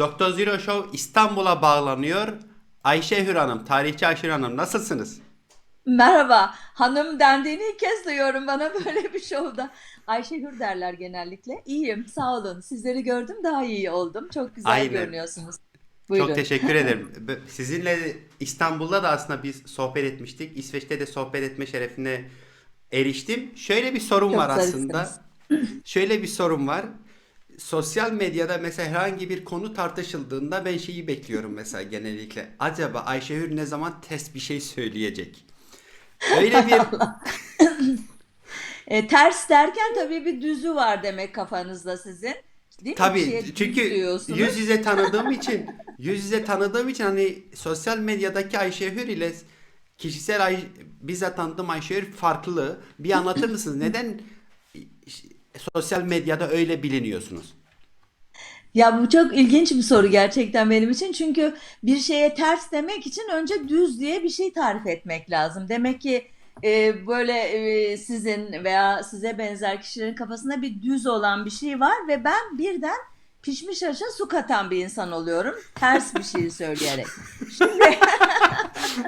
Doktor Zero Show İstanbul'a bağlanıyor. Ayşe Hür Hanım, tarihçi Ayşe Hür Hanım nasılsınız? Merhaba, hanım dendiğini ilk kez duyuyorum bana böyle bir şovda. Ayşegül derler genellikle. İyiyim, sağ olun. Sizleri gördüm, daha iyi oldum. Çok güzel Aynen. görünüyorsunuz. Çok Buyurun. teşekkür ederim. Sizinle İstanbul'da da aslında biz sohbet etmiştik. İsveç'te de sohbet etme şerefine eriştim. Şöyle bir sorum Çok var aslında. Şöyle bir sorum var. Sosyal medyada mesela herhangi bir konu tartışıldığında ben şeyi bekliyorum mesela genellikle. Acaba Ayşehür ne zaman ters bir şey söyleyecek? Öyle bir E, ters derken tabii bir düzü var demek kafanızda sizin. Değil mi? Tabii şeye düz çünkü yüz yüze tanıdığım için yüz yüze tanıdığım için hani sosyal medyadaki Ayşehür ile kişisel Ay bizzat tanıdığım Ayşehür farklı. Bir anlatır mısınız? Neden sosyal medyada öyle biliniyorsunuz? Ya bu çok ilginç bir soru gerçekten benim için. Çünkü bir şeye ters demek için önce düz diye bir şey tarif etmek lazım. Demek ki e, böyle e, sizin veya size benzer kişilerin kafasında bir düz olan bir şey var ve ben birden pişmiş aşa su katan bir insan oluyorum. Ters bir şey söyleyerek. Şimdi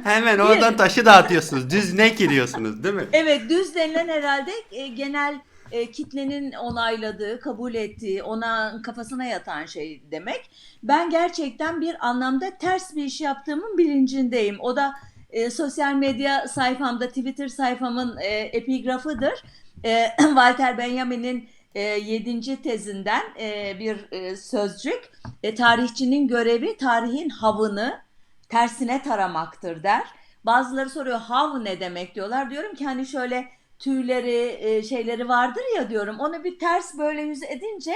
Hemen oradan taşı dağıtıyorsunuz. Düz ne giriyorsunuz değil mi? Evet düz denilen herhalde e, genel e, kitlenin onayladığı, kabul ettiği, ona kafasına yatan şey demek. Ben gerçekten bir anlamda ters bir iş yaptığımın bilincindeyim. O da e, sosyal medya sayfamda, Twitter sayfamın e, epigrafıdır. E, Walter Benjamin'in e, 7. tezinden e, bir e, sözcük. E, tarihçinin görevi tarihin havını tersine taramaktır der. Bazıları soruyor hav ne demek diyorlar. Diyorum ki hani şöyle tüyleri e, şeyleri vardır ya diyorum. Onu bir ters böyle yüz edince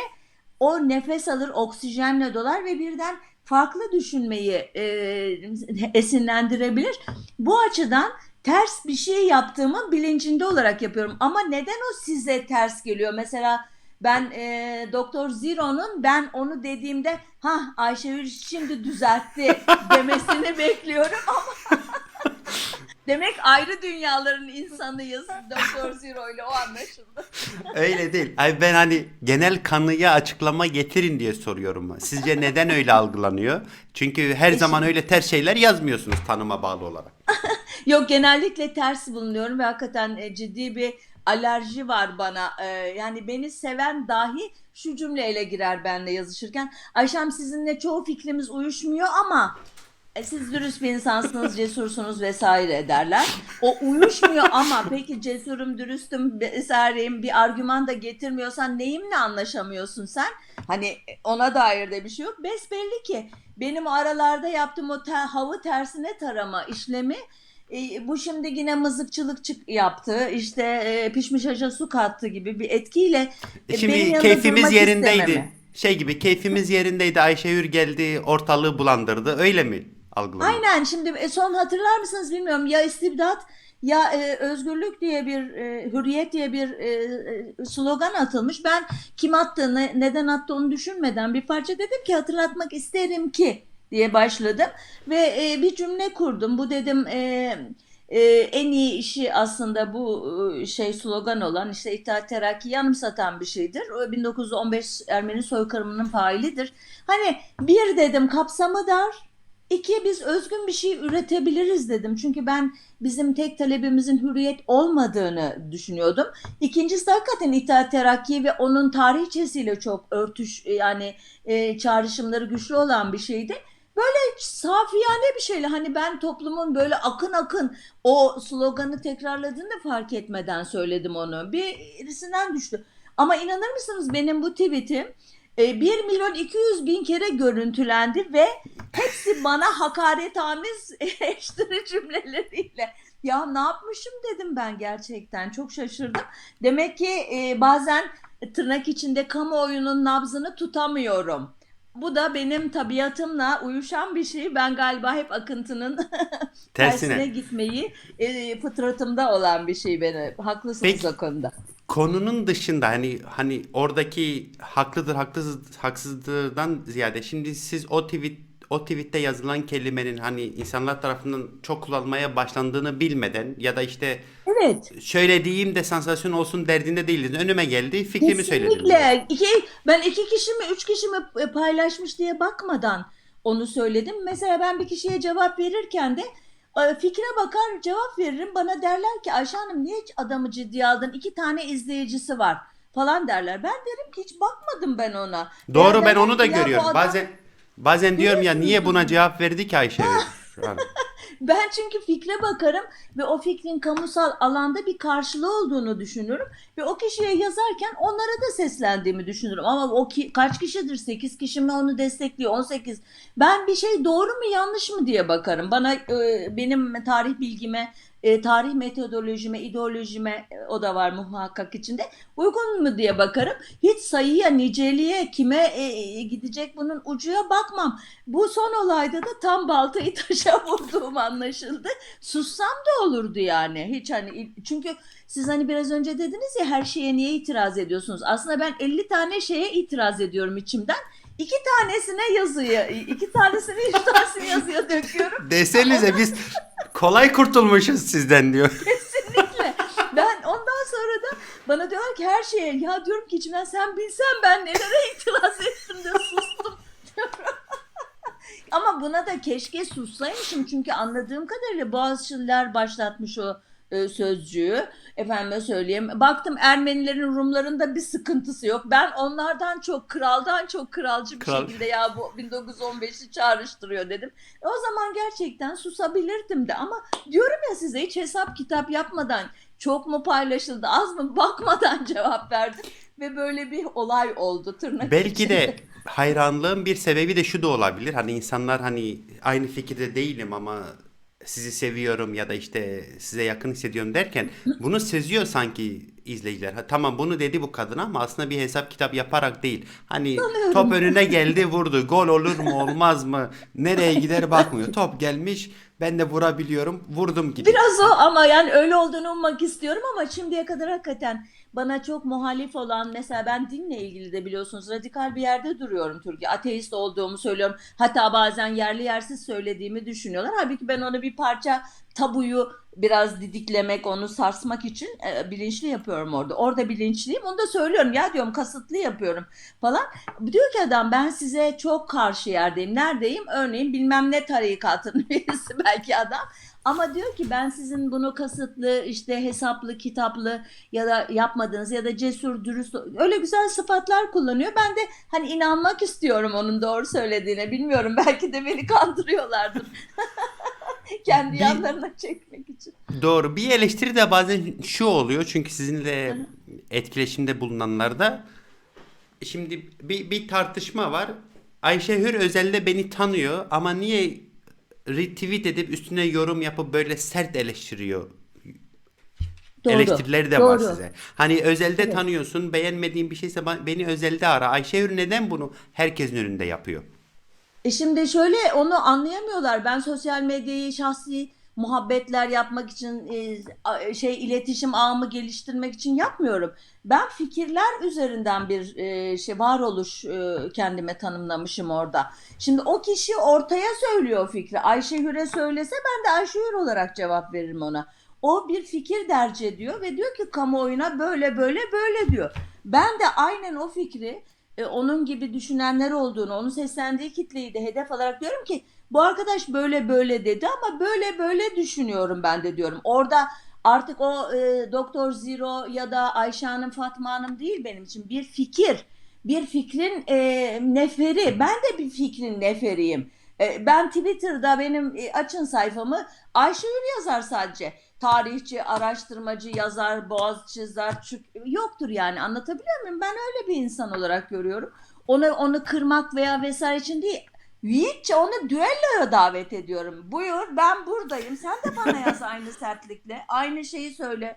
o nefes alır, oksijenle dolar ve birden farklı düşünmeyi e, esinlendirebilir. Bu açıdan ters bir şey yaptığımın bilincinde olarak yapıyorum. Ama neden o size ters geliyor? Mesela ben e, Doktor Zero'nun ben onu dediğimde ha Ayşegül şimdi düzeltti demesini bekliyorum ama demek ayrı dünyaların insanıyız Doktor Zero ile o anlaşıldı. Öyle değil. Ay ben hani genel kanıya açıklama getirin diye soruyorum. Sizce neden öyle algılanıyor? Çünkü her E zaman öyle ters şeyler yazmıyorsunuz tanıma bağlı olarak. Yok genellikle ters bulunuyorum ve hakikaten e, ciddi bir alerji var bana. E, yani beni seven dahi şu cümleyle girer benimle yazışırken. Ayşem sizinle çoğu fikrimiz uyuşmuyor ama e, siz dürüst bir insansınız, cesursunuz vesaire derler. O uyuşmuyor ama peki cesurum, dürüstüm vesaireyim bir argüman da getirmiyorsan neyimle anlaşamıyorsun sen? Hani ona dair de bir şey yok. Besbelli ki benim aralarda yaptığım o te- havı tersine tarama işlemi e, bu şimdi yine mızıkçılık çık yaptı. İşte e, pişmiş aşa su kattı gibi bir etkiyle e, Şimdi keyfimiz yerindeydi. istememi. Şey gibi keyfimiz yerindeydi. Ayşehür geldi ortalığı bulandırdı. Öyle mi algılanıyor? Aynen şimdi e, son hatırlar mısınız bilmiyorum ya istibdat ya e, özgürlük diye bir e, hürriyet diye bir e, e, slogan atılmış. Ben kim attığını neden attı onu düşünmeden bir parça dedim ki hatırlatmak isterim ki diye başladım ve e, bir cümle kurdum. Bu dedim e, e, en iyi işi aslında bu e, şey slogan olan işte İttihat Terakki'yi anımsatan bir şeydir. O 1915 Ermeni soykırımının failidir. Hani bir dedim kapsamı dar. İki biz özgün bir şey üretebiliriz dedim. Çünkü ben bizim tek talebimizin hürriyet olmadığını düşünüyordum. İkincisi de hakikaten İttihat Terakki ve onun tarihçesiyle çok örtüş yani e, çağrışımları güçlü olan bir şeydi. Böyle safiyane bir şeyle hani ben toplumun böyle akın akın o sloganı tekrarladığını fark etmeden söyledim onu. Birisinden düştü. Ama inanır mısınız benim bu tweetim 1 milyon 200 bin kere görüntülendi ve hepsi bana hakaretamiz eleştiri cümleleriyle. Ya ne yapmışım dedim ben gerçekten çok şaşırdım. Demek ki e, bazen tırnak içinde kamuoyunun nabzını tutamıyorum. Bu da benim tabiatımla uyuşan bir şey. Ben galiba hep akıntının tersine Tersine. gitmeyi e, fıtratımda olan bir şey beni. Haklısınız Peki o konuda. Konunun dışında hani hani oradaki haklıdır haksız haksızlığından ziyade şimdi siz o tweet o tweette yazılan kelimenin hani insanlar tarafından çok kullanılmaya başlandığını bilmeden ya da işte Evet. şöyle diyeyim de sansasyon olsun derdinde değildin. Önüme geldi, fikrimi söyledim. Kesinlikle. İki, ben iki kişi mi, üç kişi mi e, paylaşmış diye bakmadan onu söyledim. Mesela ben bir kişiye cevap verirken de fikre bakar cevap veririm. Bana derler ki Ayşe Hanım niye hiç adamı ciddiye aldın? İki tane izleyicisi var falan derler. Ben derim ki hiç bakmadım ben ona. Doğru Veya ben derler onu da ki, "Ya bu görüyorum. adam- Bazen bazen diyorum ya niye buna cevap verdi ki Ayşe? An. Ben çünkü fikre bakarım ve o fikrin kamusal alanda bir karşılığı olduğunu düşünürüm ve o kişiye yazarken onlara da seslendiğimi düşünürüm. Ama o ki, kaç kişidir? 8 kişi mi onu destekliyor? 18. Ben bir şey doğru mu yanlış mı diye bakarım. Bana e, benim tarih bilgime, e, tarih metodolojime, ideolojime e, o da var muhakkak içinde. Uygun mu diye bakarım. Hiç sayıya, niceliğe, kime e, e, gidecek bunun ucuya bakmam. Bu son olayda da tam baltayı taşa vurduğum anlaşıldı. Sussam da olurdu yani. Hiç hani çünkü siz hani biraz önce dediniz ya her şeye niye itiraz ediyorsunuz? Aslında ben 50 tane şeye itiraz ediyorum içimden. İki tanesine yazıya, iki tanesini, üç tanesini yazıya döküyorum. Desenize biz kolay kurtulmuşuz sizden diyor. Kesinlikle. Ben ondan sonra da bana diyorlar ki her şeye ya diyorum ki içimden sen bilsen ben nelere itiraz ettim de sustum. Ama buna da keşke sussaymışım çünkü anladığım kadarıyla Boğaziçi'liler başlatmış o e, sözcüğü. Efendime söyleyeyim. Baktım Ermenilerin Rumların da bir sıkıntısı yok. Ben onlardan çok kraldan çok kralcı bir Kral. şekilde ya bu 1915'i çağrıştırıyor dedim. E, o zaman gerçekten susabilirdim de ama diyorum ya size hiç hesap kitap yapmadan çok mu paylaşıldı az mı bakmadan cevap verdim ve böyle bir olay oldu tırnak Belki içinde. de hayranlığın bir sebebi de şu da olabilir. Hani insanlar hani aynı fikirde değilim ama sizi seviyorum ya da işte size yakın hissediyorum derken bunu seziyor sanki izleyiciler. Ha, tamam bunu dedi bu kadın ama aslında bir hesap kitap yaparak değil. Hani top önüne geldi vurdu. Gol olur mu olmaz mı? Nereye gider bakmıyor. Top gelmiş ben de vurabiliyorum. Vurdum gibi. Biraz o ama yani öyle olduğunu ummak istiyorum ama şimdiye kadar hakikaten bana çok muhalif olan mesela ben dinle ilgili de biliyorsunuz radikal bir yerde duruyorum Türkiye. Ateist olduğumu söylüyorum. Hatta bazen yerli yersiz söylediğimi düşünüyorlar. Halbuki ben onu bir parça tabuyu biraz didiklemek, onu sarsmak için e, bilinçli yapıyorum orada. Orada bilinçliyim. Onu da söylüyorum. Ya diyorum kasıtlı yapıyorum falan. Diyor ki adam ben size çok karşı yerdeyim. Neredeyim? Örneğin bilmem ne tarikatının üyesi belki adam. Ama diyor ki ben sizin bunu kasıtlı işte hesaplı, kitaplı ya da yapmadığınız ya da cesur, dürüst öyle güzel sıfatlar kullanıyor. Ben de hani inanmak istiyorum onun doğru söylediğine. Bilmiyorum belki de beni kandırıyorlardır. Kendi Bir- yanlarına çekmek için. Doğru. Bir eleştiri de bazen şu oluyor çünkü sizinle etkileşimde bulunanlarda şimdi bir, bir tartışma var. Ayşe Hür özelde beni tanıyor ama niye retweet edip üstüne yorum yapıp böyle sert eleştiriyor? Doğru. Eleştirileri de var Doğru. size. Hani özelde Evet. tanıyorsun, beğenmediğin bir şeyse beni özelde ara. Ayşe Hür neden bunu herkesin önünde yapıyor? E şimdi şöyle onu anlayamıyorlar. Ben sosyal medyayı şahsi muhabbetler yapmak için e, şey iletişim ağımı geliştirmek için yapmıyorum. Ben fikirler üzerinden bir e, şey varoluş e, kendime tanımlamışım orada. Şimdi o kişi ortaya söylüyor fikri. Ayşe Hür'e söylese ben de Ayşe Hür olarak cevap veririm ona. O bir fikir derc ediyor ve diyor ki kamuoyuna böyle böyle böyle diyor. Ben de aynen o fikri e, onun gibi düşünenler olduğunu, onun seslendiği kitleyi de hedef alarak diyorum ki bu arkadaş böyle böyle dedi ama böyle böyle düşünüyorum ben de diyorum. Orada artık o e, Doktor Zero ya da Ayşe Hanım, Fatma Hanım değil benim için bir fikir. Bir fikrin e, neferi. Ben de bir fikrin neferiyim. E, ben Twitter'da benim e, açın sayfamı Ayşe Hür yazar sadece. Tarihçi, araştırmacı, yazar, boğazçı, zartçuk yoktur yani anlatabiliyor muyum? Ben öyle bir insan olarak görüyorum. Onu onu kırmak veya vesaire için değil. Yiğitçe onu düelloya davet ediyorum. Buyur ben buradayım. Sen de bana yaz aynı sertlikle. Aynı şeyi söyle.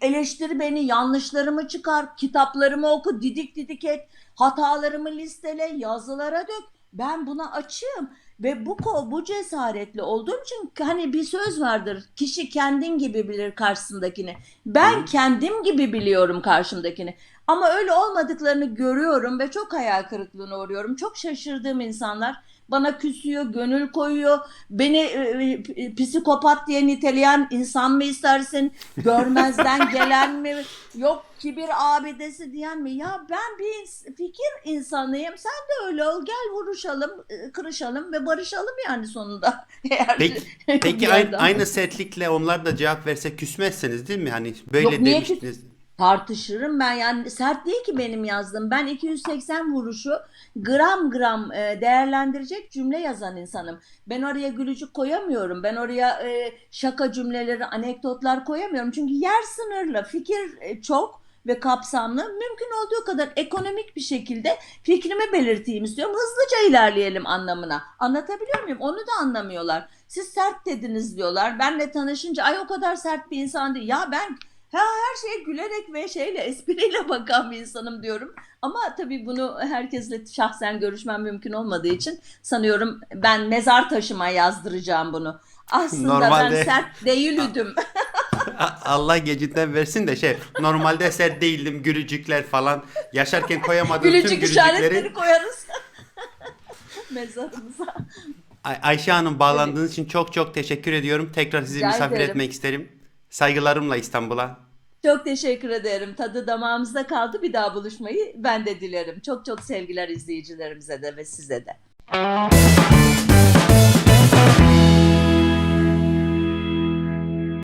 Eleştir beni, yanlışlarımı çıkar, kitaplarımı oku, didik didik et, hatalarımı listele, yazılara dök. Ben buna açığım ve bu bu cesaretli olduğum için hani bir söz vardır. Kişi kendin gibi bilir karşısındakini. Ben Hı. kendim gibi biliyorum karşımdakini. Ama öyle olmadıklarını görüyorum ve çok hayal kırıklığına uğruyorum. Çok şaşırdığım insanlar bana küsüyor, gönül koyuyor. Beni e, e, psikopat diye niteleyen insan mı istersin? Görmezden gelen mi? Yok kibir abidesi diyen mi? Ya ben bir fikir insanıyım. Sen de öyle ol. Gel vuruşalım, e, kırışalım ve barışalım yani sonunda. Eğer Peki, peki aynı, aynı sertlikle onlar da cevap verse küsmezsiniz değil mi? Hani böyle Yok, niye demiştiniz. Tartışırım ben yani sert değil ki benim yazdığım. Ben 280 vuruşu gram gram e, değerlendirecek cümle yazan insanım. Ben oraya gülücük koyamıyorum. Ben oraya e, şaka cümleleri, anekdotlar koyamıyorum. Çünkü yer sınırlı, fikir e, çok ve kapsamlı. Mümkün olduğu kadar ekonomik bir şekilde fikrimi belirteyim istiyorum. Hızlıca ilerleyelim anlamına. Anlatabiliyor muyum? Onu da anlamıyorlar. Siz sert dediniz diyorlar. Benle tanışınca ay o kadar sert bir insan değil. Ya ben Ha, her şeye gülerek ve şeyle espriyle bakan bir insanım diyorum. Ama tabii bunu herkesle şahsen görüşmem mümkün olmadığı için sanıyorum ben mezar taşıma yazdıracağım bunu. Aslında Normalde- ben sert değildim. Allah gecinden versin de şey normalde sert değildim gülücükler falan yaşarken koyamadığım tüm Gülücük işaretleri gülücükleri koyarız. Mezarımıza. Ay- Ayşe Hanım bağlandığınız için çok çok teşekkür ediyorum. Tekrar sizi Rica misafir ederim. etmek isterim. Saygılarımla İstanbul'a. Çok teşekkür ederim. Tadı damağımızda kaldı. Bir daha buluşmayı ben de dilerim. Çok çok sevgiler izleyicilerimize de ve size de.